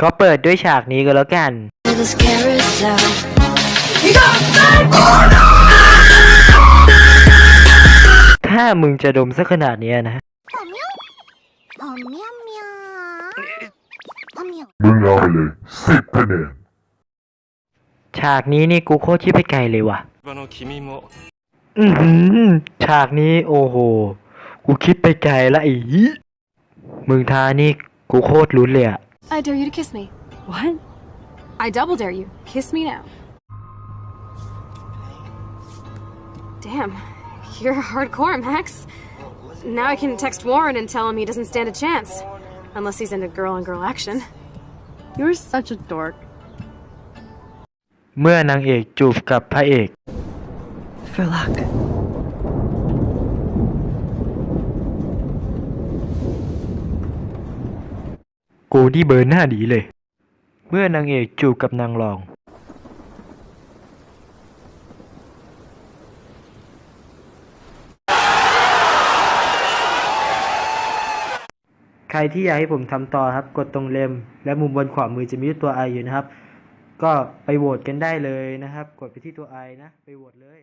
ขอเปิดด้วยฉากนี้ก็แล้วกัน ถ้ามึงจะดมสักขนาดนี้นะมึงเอาไปเลยสิบคะแนนฉากนี้นี่กูโคตรชิบไปไกลเลยว่ะอืมฉากนี้โอ้โห กูคิดไปไกลละอีมึงทานี่กูโคตรลุ้นเลยอะ I dare you to kiss me. What? I double dare you. Kiss me now. Damn, you're hardcore, Max. Now I can text Warren and tell him he doesn't stand a chance. Unless he's into girl on girl action. You're such a dork. เมื่อนางเอกจูบกับพระเอก For luck. กูนี่เบอร์หน้าดีเลย เมื่อนางเอกจูบกับนางรอง ใครที่อยากให้ผมทำต่อครับ กดตรงเล็มและมุมบนขวามือจะมีตัวไออยู่นะครับ ก็ไปโหวตกันได้เลยนะครับ กดไปที่ตัวไอนะ ไปโหวตเลย